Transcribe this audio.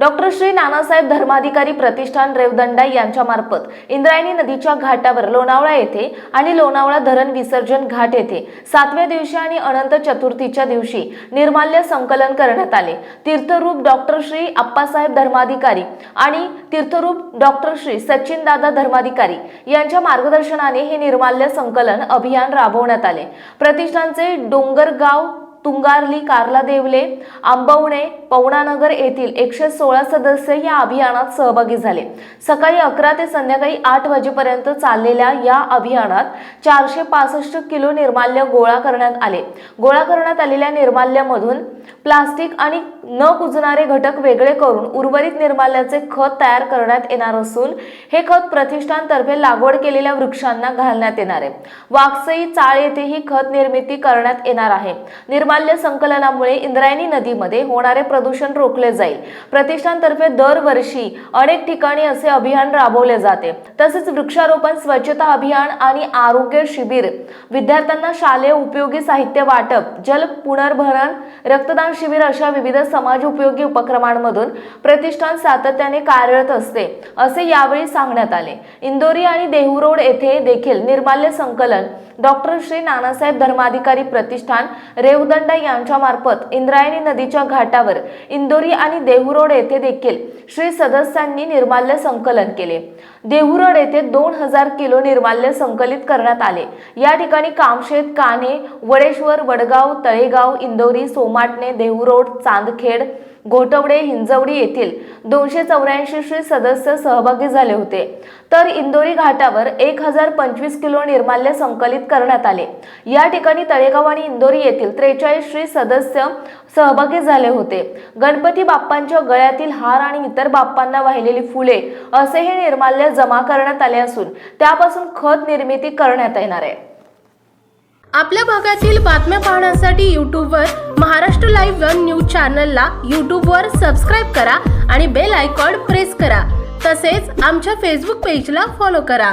doctor Shri Nanasaheb Dharmadhikari प्रतिष्ठान रेवदंडा यांच्या मार्फत इंद्रायणी नदीच्या घाटावर लोणावळा येथे आणि लोणावळा धरण विसर्जन घाट येथे सातव्या दिवशी आणि अनंत चतुर्थीच्या दिवशी निर्माल्य संकलन करण्यात आले. तीर्थरूप डॉक्टर श्री आप्पासाहेब धर्माधिकारी आणि तीर्थरूप डॉक्टर श्री सचिन दादा धर्माधिकारी यांच्या मार्गदर्शनाने हे निर्माल्य संकलन अभियान राबवण्यात आले. प्रतिष्ठानचे डोंगरगाव तुंगारली कार्ला देवले आंबवणे पवनानगर येथील एकशे सोळा सदस्य या अभियानात सहभागी झाले. सकाळी अकरा ते संध्याकाळी आठ वाजेपर्यंत चाललेल्या या अभियानात चारशे पासष्ट किलो निर्माल्य गोळा करण्यात आले. गोळा करण्यात आलेल्या निर्माल्यामधून प्लास्टिक आणि न कुजणारे घटक वेगळे करून उर्वरित निर्माल्याचे खत तयार करण्यात येणार असून हे खत प्रतिष्ठानतर्फे लागवड केलेल्या वृक्षांना घालण्यात येणार आहे. वाकसई चाळ येथे ही खत निर्मिती करण्यात येणार आहे. निर्माल्य संकलनामुळे इंद्रायणी नदीमध्ये होणारे प्रदूषण रोखले जाईल. प्रतिष्ठानतर्फे दरवर्षी अनेक ठिकाणी असे अभियान राबवले जाते. तसेच वृक्षारोपण स्वच्छता अभियान आणि आरोग्य शिबिर विद्यार्थ्यांना शालेय उपयोगी साहित्य वाटप जल पुनर्भरण रक्तदान शिबिर अशा विविध समाज उपयोगी उपक्रमांमधून प्रतिष्ठान सातत्याने कार्यरत असते असे यावेळी सांगण्यात आले. इंदोरी आणि देहू रोड येथे देखील निर्माल्य संकलन डॉक्टर श्री नानासाहेब धर्माधिकारी प्रतिष्ठान रेवदंडा यांच्या यांच्यामार्फत इंद्रायणी नदीच्या घाटावर इंदोरी आणि देहुरोड येथे देखील श्री सदस्यांनी निर्माल्य संकलन केले. देहुरोड येथे दोन हजार किलो निर्माल्य संकलित करण्यात आले. या ठिकाणी कामशेत कान्हे वडेश्वर वडगाव तळेगाव इंदोरी सोमाटणे देहुरोड चांदखेड घोटवडे हिंजवडी येथील दोनशे चौऱ्याऐंशी श्री सदस्य सहभागी झाले होते. तर इंदोरी घाटावर एक हजार पंचवीस किलो निर्माल्य संकलित करण्यात आले. या ठिकाणी तळेगाव आणि इंदोरी येथील त्रेचाळीस श्री सदस्य सहभागी झाले होते. गणपती बाप्पांच्या गळ्यातील हार आणि इतर बाप्पांना वाहिलेली फुले असे हे निर्माल्य जमा करण्यात आले असून त्यापासून खत निर्मिती करण्यात येणार आहे. आपल्या भागातील बातम्या पाहण्यासाठी यूट्यूबवर महाराष्ट्र लाईव्ह न्यूज चॅनलला यूट्यूबवर सबस्क्राईब करा आणि बेल आयकॉन प्रेस करा. तसेच आमच्या फेसबुक पेजला फॉलो करा.